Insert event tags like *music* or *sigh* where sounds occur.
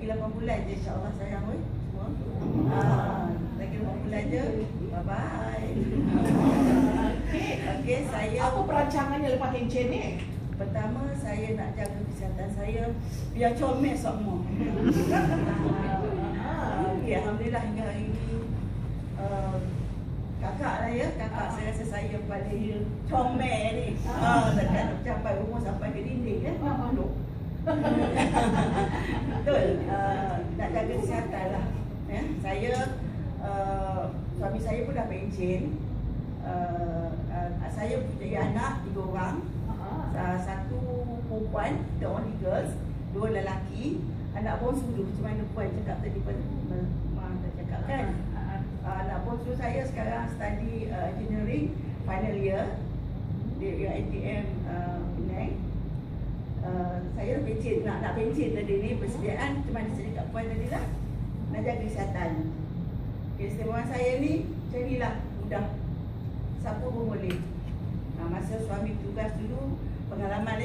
Lagi 8 bulan je insyaAllah sayang oi. Semua. Ah, lagi 8 bulan je. Bye bye. *laughs* Okey, saya Apa perancangannya lepas Encik ni? pertama saya nak jaga kesihatan saya biar comel semua. *laughs* Ah, Okey, alhamdulillah hingga hari ini uh, kakak lah ya, kakak saya rasa saya paling comel ni. Ah, dekat capai umur sampai ke dinding. Betul. Uh, nak jaga kesihatan lah. Ya, saya uh, suami saya pun dah pencen. Uh, uh, saya punya anak tiga orang. Uh, satu perempuan, the only girls, dua lelaki. Anak bongsu tu macam mana puan cakap tadi pun Mak dah cakap kan. Uh, anak bongsu saya sekarang study uh, engineering final year di UiTM Penang. Uh, pencin nak nak pencin tadi ni persediaan macam mana saya dekat puan tadi lah. Nak jaga kesihatan. Keistimewaan saya ni carilah mudah. Siapa pun boleh. Ha, masa suami tugas dulu pengalaman dia